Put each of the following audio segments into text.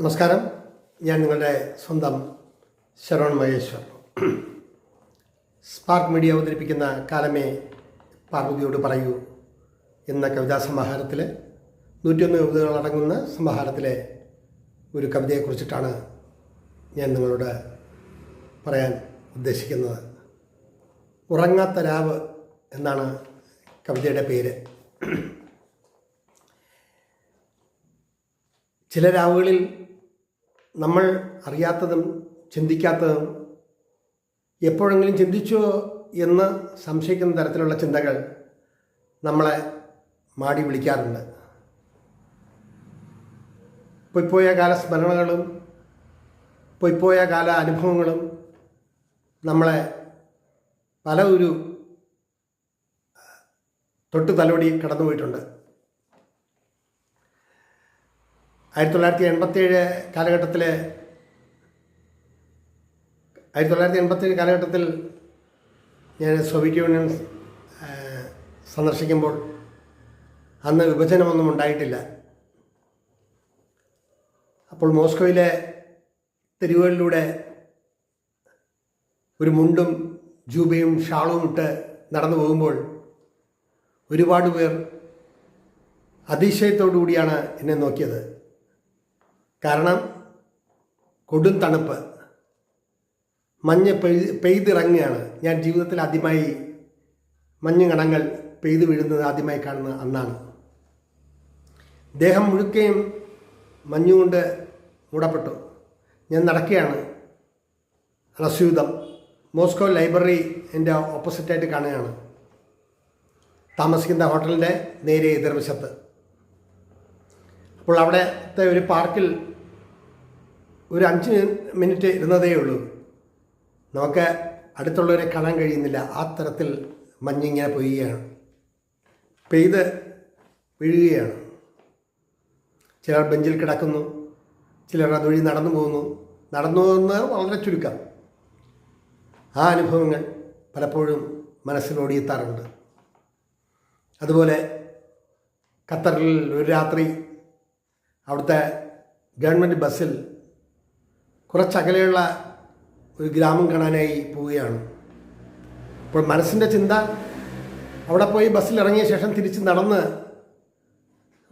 നമസ്കാരം. ഞാൻ നിങ്ങളുടെ സ്വന്തം ശരവൺ മഹേശ്വർ. സ്പാർക്ക് മീഡിയ അവതരിപ്പിക്കുന്ന കാലമേ പാർവതിയോട് പറയൂ എന്ന കവിതാ സമാഹാരത്തിലെ നൂറ്റിയൊന്ന് കവിതകൾ അടങ്ങുന്ന സമാഹാരത്തിലെ ഒരു കവിതയെക്കുറിച്ചിട്ടാണ് ഞാൻ നിങ്ങളോട് പറയാൻ ഉദ്ദേശിക്കുന്നത്. ഉറങ്ങാത്ത രാവ് എന്നാണ് കവിതയുടെ പേര്. ചില രാവുകളിൽ നമ്മൾ അറിയാത്തതും ചിന്തിക്കാത്തതും എപ്പോഴെങ്കിലും ചിന്തിച്ചോ എന്ന് സംശയിക്കുന്ന തരത്തിലുള്ള ചിന്തകൾ നമ്മളെ മാടി വിളിക്കാറുണ്ട്. പൊയ്പോയ കാല സ്മരണകളും പൊയ്പോയ കാല അനുഭവങ്ങളും നമ്മളെ പല ഒരു തൊട്ടു തലോടി കടന്നുപോയിട്ടുണ്ട്. ആയിരത്തി തൊള്ളായിരത്തി എൺപത്തേഴ് കാലഘട്ടത്തിൽ ആയിരത്തി തൊള്ളായിരത്തി എൺപത്തേഴ് കാലഘട്ടത്തിൽ ഞാൻ സോവിയറ്റ് യൂണിയൻ സന്ദർശിക്കുമ്പോൾ അന്ന് വിഭജനമൊന്നും ഉണ്ടായിട്ടില്ല. അപ്പോൾ മോസ്കോയിലെ തെരുവുകളിലൂടെ ഒരു മുണ്ടും ജൂബയും ഷാളും ഇട്ട് നടന്നു പോകുമ്പോൾ ഒരുപാട് പേർ അതിശയത്തോടു കൂടിയാണ് എന്നെ നോക്കിയത്. കാരണം കൊടും തണുപ്പ്. മഞ്ഞ് പെയ് പെയ്തിറങ്ങുകയാണ്. ഞാൻ ജീവിതത്തിൽ ആദ്യമായി മഞ്ഞ് കണങ്ങൾ പെയ്തു വീഴുന്നത് ആദ്യമായി കാണുന്ന അന്നാണ്. ദേഹം മുഴുക്കയും മഞ്ഞുകൊണ്ട് മൂടപ്പെട്ടു. ഞാൻ നടക്കുകയാണ്. റസ്യൂതം മോസ്കോ ലൈബ്രറി എന്റെ ഓപ്പോസിറ്റായിട്ട് കാണുകയാണ്. താമസിക്കുന്ന ഹോട്ടലിന്റെ നേരെ എതിർവശത്ത്. അപ്പോൾ അവിടുത്തെ ഒരു പാർക്കിൽ ഒരു അഞ്ച് മിനിറ്റ് ഇരുന്നതേ ഉള്ളൂ. നമുക്ക് അടുത്തുള്ളവരെ കാണാൻ കഴിയുന്നില്ല. ആ തരത്തിൽ മഞ്ഞിങ്ങനെ പൊയ്യുകയാണ്. പെയ്ത് വീഴുകയാണ്. ചിലർ ബെഞ്ചിൽ കിടക്കുന്നു. ചിലർ അതുവഴി നടന്നു പോകുന്നു. നടന്നു പോകുന്നത് വളരെ ചുരുക്കം. ആ അനുഭവങ്ങൾ പലപ്പോഴും മനസ്സിലോടിയെത്താറുണ്ട് അതുപോലെ ഖത്തറിൽ ഒരു രാത്രി അവിടുത്തെ ഗവൺമെന്റ് ബസ്സിൽ കുറച്ചകലെയുള്ള ഒരു ഗ്രാമം കാണാനായി പോവുകയാണ്. അപ്പോൾ മനസ്സിന്റെ ചിന്ത അവിടെ പോയി ബസ്സിൽ ഇറങ്ങിയ ശേഷം തിരിച്ച് നടന്ന്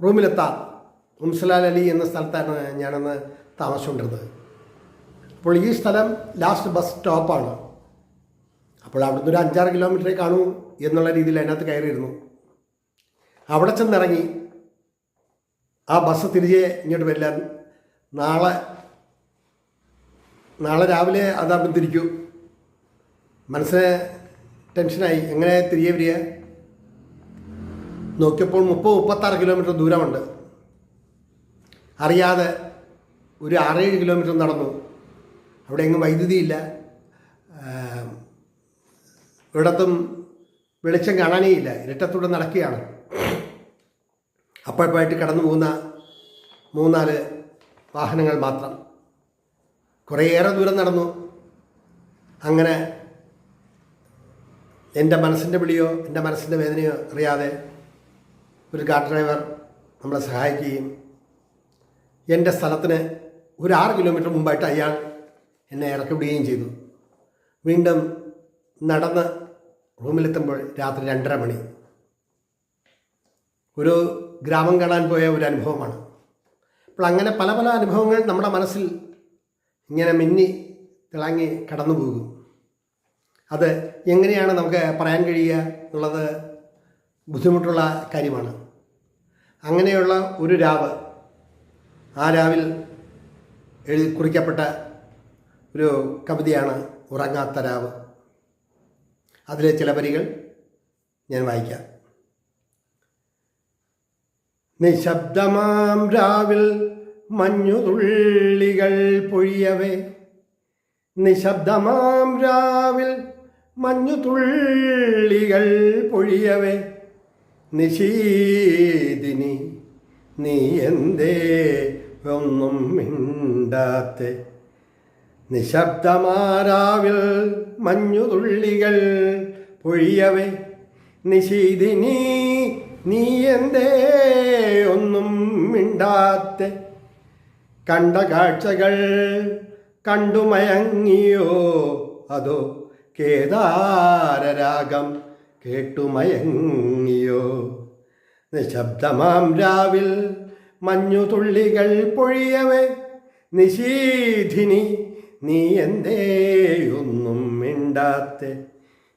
റൂമിലെത്താം. മുംസലാൽ അലി എന്ന സ്ഥലത്താണ് ഞാനന്ന് താമസിച്ചുകൊണ്ടിരുന്നത്. അപ്പോൾ ഈ സ്ഥലം ലാസ്റ്റ് ബസ് സ്റ്റോപ്പാണ്. അപ്പോൾ അവിടുന്ന് ഒരു അഞ്ചാറ് കിലോമീറ്ററേ കാണൂ എന്നുള്ള രീതിയിൽ അതിനകത്ത് കയറിയിരുന്നു. അവിടെ ചെന്നിറങ്ങി ആ ബസ് തിരികെ ഇങ്ങോട്ട് വരില്ല നാളെ നാളെ രാവിലെ അതാപ്പം തിരിക്കൂ. മനസ്സിന് ടെൻഷനായി. എങ്ങനെ തിരികെ വരിക നോക്കിയപ്പോൾ മുപ്പത് മുപ്പത്താറ് കിലോമീറ്റർ ദൂരമുണ്ട്. അറിയാതെ ഒരു ആറേഴ് കിലോമീറ്റർ നടന്നു. അവിടെ എങ്ങും വൈദ്യുതിയില്ല. ഇവിടത്തും വെളിച്ചം കാണാനേ ഇല്ല ഇരട്ടത്തൂടെ നടക്കുകയാണ്. അപ്പോഴപ്പോഴായിട്ട് കടന്നു പോകുന്ന മൂന്നാൽ വാഹനങ്ങൾ മാത്രം. കുറേയേറെ ദൂരം നടന്നു. അങ്ങനെ എന്റെ മനസ്സിന്റെ വിളിയോ എന്റെ മനസ്സിന്റെ വേദനയോ അറിയാതെ ഒരു കാർ ഡ്രൈവർ നമ്മളെ സഹായിക്കുകയും എന്റെ സ്ഥലത്തിന് ഒരു ആറ് കിലോമീറ്റർ മുമ്പായിട്ട് അയാൾ എന്നെ ഇറക്കി വിടുകയും ചെയ്തു. വീണ്ടും നടന്ന് റൂമിലെത്തുമ്പോൾ രാത്രി രണ്ടര മണി. ഒരു ഗ്രാമം കാണാൻ പോയ ഒരു അനുഭവമാണ്. അപ്പോൾ അങ്ങനെ പല പല അനുഭവങ്ങൾ നമ്മുടെ മനസ്സിൽ ഇങ്ങനെ മിന്നി തിളങ്ങി കടന്നു പോകും. അത് എങ്ങനെയാണ് നമുക്ക് പറയാൻ കഴിയുക എന്നുള്ളത് ബുദ്ധിമുട്ടുള്ള കാര്യമാണ്. അങ്ങനെയുള്ള ഒരു രാവ് ആ രാവിൽ എഴുതി കുറിക്കപ്പെട്ട ഒരു കവിതയാണ് ഉറങ്ങാത്ത രാവ്. അതിലെ ചില വരികൾ ഞാൻ വായിക്കാം. നിശബ്ദമാം രാവിൽ മഞ്ഞുതുള്ളികൾ പൊഴിയവേ. നിശബ്ദമാം രാവിൽ മഞ്ഞുതുള്ളികൾ പൊഴിയവേ. നിശീദിനി നീ എന്തേ? ഒന്നും മിണ്ടാത്തെ. നിശബ്ദമാരാവിൽ മഞ്ഞുതുള്ളികൾ പൊഴിയവേ. നിശീതിനി നീ എന്തേ? ഒന്നും മിണ്ടാത്തെ. കണ്ട കാഴ്ചകൾ കണ്ടുമയങ്ങിയോ അതോ കേദാരരാഗം കേട്ടുമയങ്ങിയോ നിശബ്ദമാം രാവിൽ മഞ്ഞുതുള്ളികൾ പൊഴിയവേ. നിശീധിനി നീ എന്തേയൊന്നും മിണ്ടാത്തെ?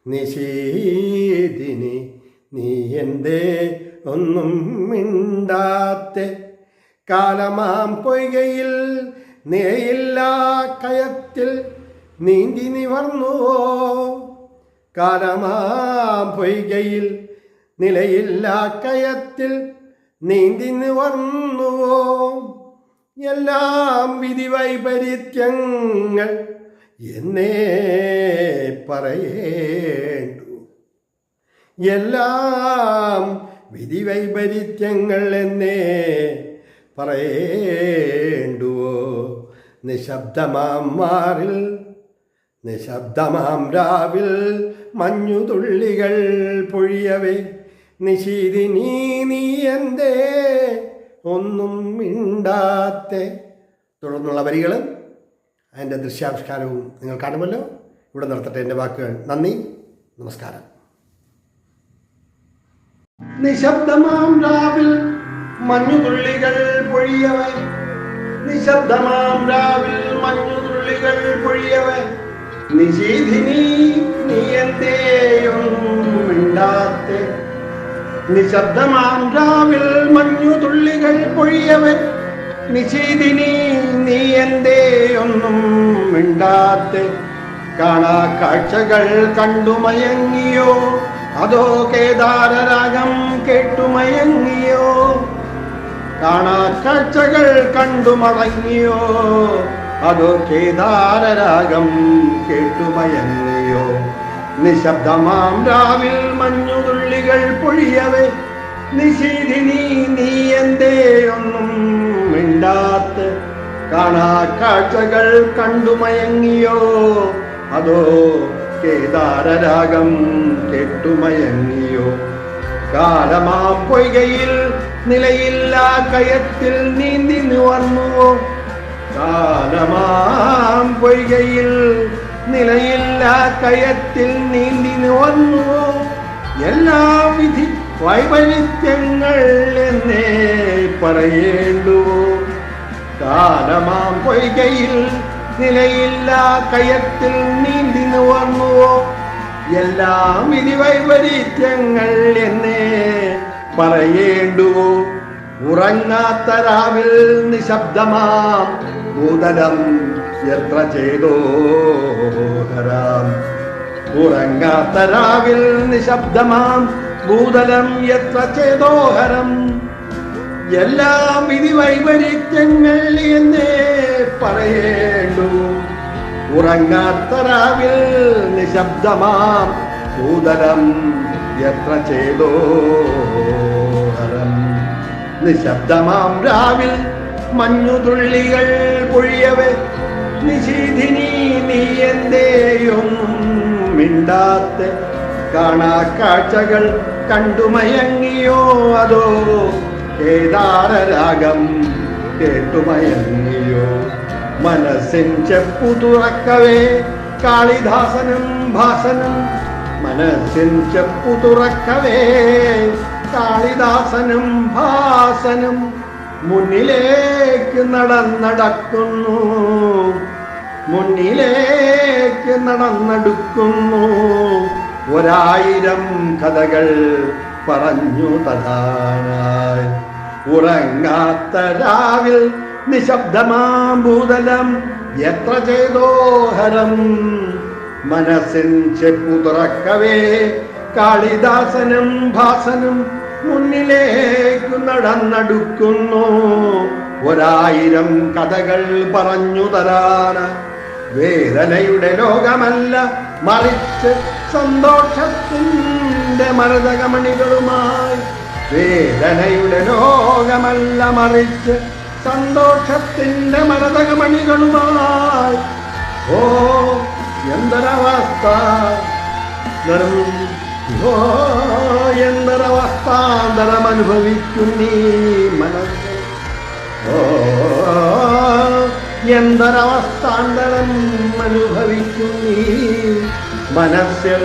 നിശീധിനി നീ എന്തേ ഒന്നും മിണ്ടാത്തെ? കാലമാം പൊയ്കയിൽ നേയില്ലാ കയത്തിൽ നീന്തി നിവർന്നുവോ കാലമാം പൊയ്കയിൽ നിലയില്ലാ കയത്തിൽ നീന്തി നിവർന്നുവോ എല്ലാം വിധി വൈപരീത്യങ്ങൾ എന്നേ പറയേണ്ടു. എല്ലാം വിധി വൈപരീത്യങ്ങൾ എന്നേ പറയേണ്ടുവോ? നിശബ്ദമാം മാറിൽ നിശബ്ദമാം രാവിൽ മഞ്ഞുതുള്ളികൾ പൊഴിയവേ. നിശീതിനി നീ എന്തേ? ഒന്നും മിണ്ടാത്തെ. തുടർന്നുള്ള വരികൾ അതിന്റെ ദൃശ്യാവിഷ്കാരവും നിങ്ങൾ കാണുമല്ലോ. ഇവിടെ നിർത്തട്ടെ എന്റെ വാക്കുകൾ. നന്ദി നമസ്കാരം. നിശബ്ദമാം രാവിൽ മഞ്ഞുതുള്ളികൾ പൊഴിയവൻ നിശബ്ദമാം രാവിൽ മഞ്ഞുതുള്ളികൾ പൊഴിയവൻ നിശീധിനി നീ മിണ്ടാത്തെ നിശബ്ദമാം രാവിൽ മഞ്ഞുതുള്ളികൾ പൊഴിയവൻ നിശീതിനി നീ എന്തേയൊന്നും മിണ്ടാത്തെ കാണാ കാഴ്ചകൾ കണ്ടുമയങ്ങിയോ. അതോ കേദാരരാഗം കേട്ടുമയങ്ങിയോ. കാണാ കാഴ്ചകൾ കണ്ടുമടങ്ങിയോ അതോ കേദാരരാഗം കേട്ടുമയങ്ങിയോ നിശബ്ദമാം രാവിൽ മഞ്ഞുതുള്ളികൾ പൊഴിയവേ. നിശീതിനി നീ എന്തേ ഒന്നും മിണ്ടാത്ത്. കാണാ കാഴ്ചകൾ കണ്ടുമയങ്ങിയോ അതോ കേദാരരാഗം കേട്ടുമയങ്ങിയോ കാലമാ പൊയ്കയിൽ നിലയില്ല കയത്തിൽ നീന്തി നിവർന്നുവോ കാലമാം പൊയ്കയിൽ നിലയില്ല കയത്തിൽ നീന്തി നിവർന്നുവോ എല്ലാ വിധി വൈപരീത്യങ്ങൾ എന്നേ പറയേണ്ടുവോ? കാലമാം പൊയ്കയിൽ നിലയില്ല കയത്തിൽ നീന്തി നിവർന്നുവോ എല്ലാം വിധി വൈപരീത്യങ്ങൾ എന്നേ പറയേണ്ടുവോ? ഉറങ്ങാത്ത രാവിൽ നിശബ്ദമാം. ഭൂതലം എത്ര ചെയ്തോ ഹരാം. ഉറങ്ങാത്ത രാവിൽ നിശബ്ദമാം. ഭൂതലം എത്ര ചേതോഹരം എല്ലാം വിധി വൈപരീത്യങ്ങൾ എന്നേ പറയേണ്ടു. ഉറങ്ങാത്ത രാവിൽ നിശബ്ദമാം. ഭൂതലം എത്ര ചേതോഹരം നിശബ്ദമാം രാവിൽ മഞ്ഞുതുള്ളികൾ പൊഴിയവേ. നിശീധിനി നീ എന്തേയും മിണ്ടാത്ത കാണാ കാഴ്ചകൾ കണ്ടുമയങ്ങിയോ അതോ? കേദാരരാഗം കേട്ടുമയങ്ങിയോ? മനസ്സിൻ ചെപ്പു തുറക്കവേ. കാളിദാസനും ഭാസനും മനസ്സിൻ ചെപ്പു തുറക്കവേ കാളിദാസനും ഭാസനും മുന്നിലേക്ക് നടന്നടക്കുന്നു. മുന്നിലേക്ക് നടന്നെടുക്കുന്നു. ഒരായിരം കഥകൾ പറഞ്ഞു തഥാനായി ഉറങ്ങാത്ത രാവിൽ നിശബ്ദമാം ഭൂതലം എത്ര ചെയ്തോഹരം മനസ്സിൻ ചെപ്പു തുറക്കവേ കാളിദാസനും ഭാസനും മുന്നിലേക്കു നടന്നടുക്കുന്നു. ഒരായിരം കഥകൾ പറഞ്ഞു തരാന് വേദനയുടെ ലോകമല്ല മറിച്ച് സന്തോഷത്തിന്റെ മരതകമണികളുമായി. വേദനയുടെ ലോകമല്ല മറിച്ച് സന്തോഷത്തിന്റെ മരതകമണികളുമായി. ഓ എന്തൊരവസ്ഥ? ന്തരം ഓ എന്തൊരവസ്ഥാന്തരം അനുഭവിക്കുന്നീ മനസ്സ്. ഓ എന്തൊരവസ്ഥാന്തരം അനുഭവിക്കും നീ മനസ്സിൽ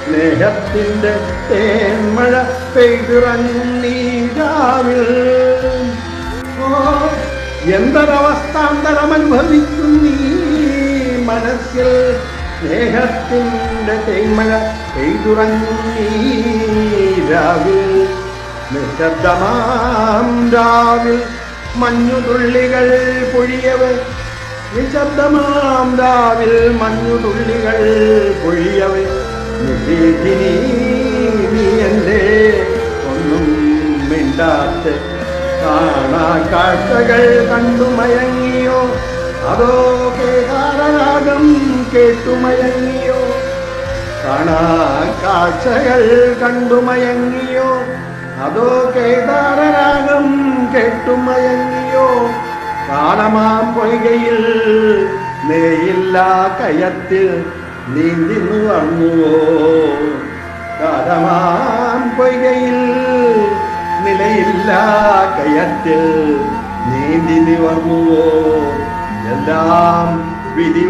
സ്നേഹത്തിന്റെ തേന്മഴ പെയ്തിറങ്ങും നീരാവിൽ ഓ എന്തൊരവസ്ഥാന്തരം അനുഭവിക്കും നീ മനസ്സിൽ സ്നേഹത്തിന്റെ തേന്മഴ പെയ്തുറങ്ങും നീരാവിൽ നിശബ്ദമാം രാവിൽ. മഞ്ഞുതുള്ളികൾ പൊഴിയവേ നിശബ്ദമാം രാവിൽ മഞ്ഞുതുള്ളികൾ പൊഴിയവേ നിശീഥിനി നീ എന്റെ ഒന്നും മിണ്ടാത്ത കാണാ കാഴ്ചകൾ കണ്ടു മയങ്ങിയോ? അതോ കേകാരരാഗം കേട്ടു മയങ്ങിയോ കാണാ കാഴ്ചകൾ കണ്ടുമയങ്ങിയോ? അതോ കേദാരരാഗം കേട്ടുമയങ്ങിയോ? കാണമാം പൊയ്കയിൽ നെയ്യില്ല കയത്തിൽ നീന്തി വന്നുവോ? കാലമാം പൊയ്കയിൽ നിലയില്ല കയത്തിൽ നീന്തി നിവർന്നുവോ? എല്ലാം വിധി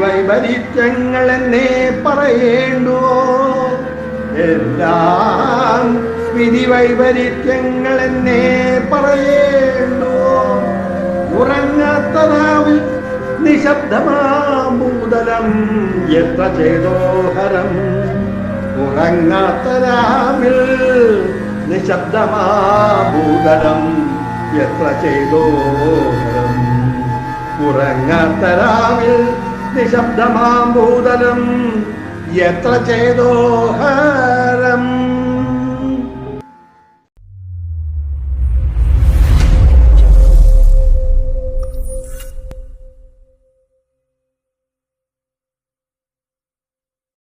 എന്നെ പറയേണ്ടുവോ എല്ലാം വിധി എന്നെ പറയേണ്ടുവോ ഉറങ്ങാത്തതാവിൽ നിശബ്ദമാമൂതലം എത്ര ചേതോഹരം ഉറങ്ങാത്തരാവിൽ നിശബ്ദമാഭൂതലം എത്ര ചെയ്തോ ഉറങ്ങാത്തരാവിൽ നിശബ്ദമാം ഭൂതലം. എത്ര ചേതോഹരം